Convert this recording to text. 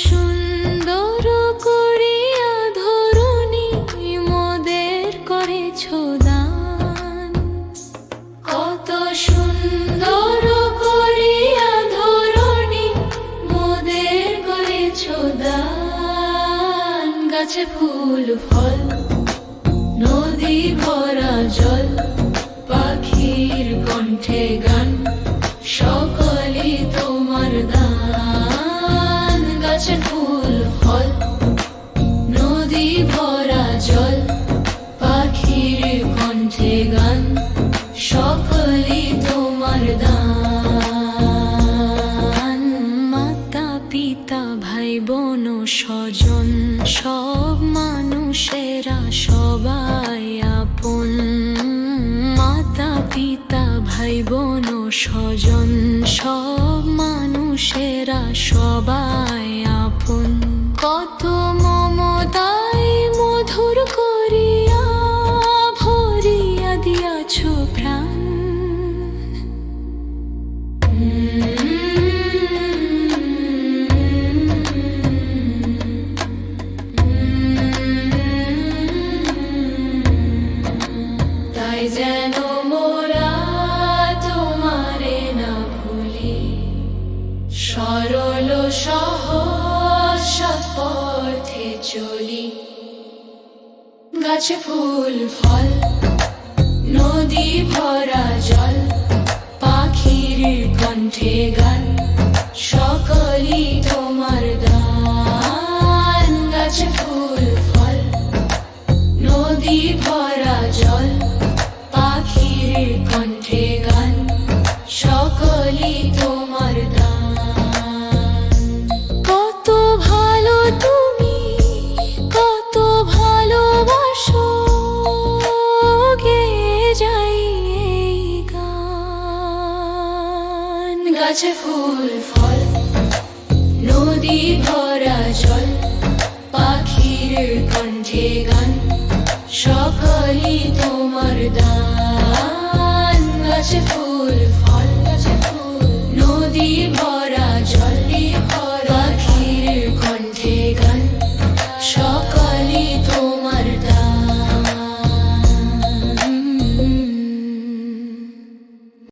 সুন্দর করিয়া মোদের কত সুন্দর মোদের গাছে ফুল, ফল, নদী ভরা জল, পাখির কণ্ঠে গান সব মানুষেরা সবাই আপন। মাতা পিতা ভাই বোন স্বজন সব মানুষেরা সবাই আপন। কত সরল সহজ সৎ পথে চলি। গাছে ফুল ফল নদী ভরা জল পাখির কণ্ঠে গান। গাছে ফুল ফল নদী ভরা জল পাখির কণ্ঠে গান।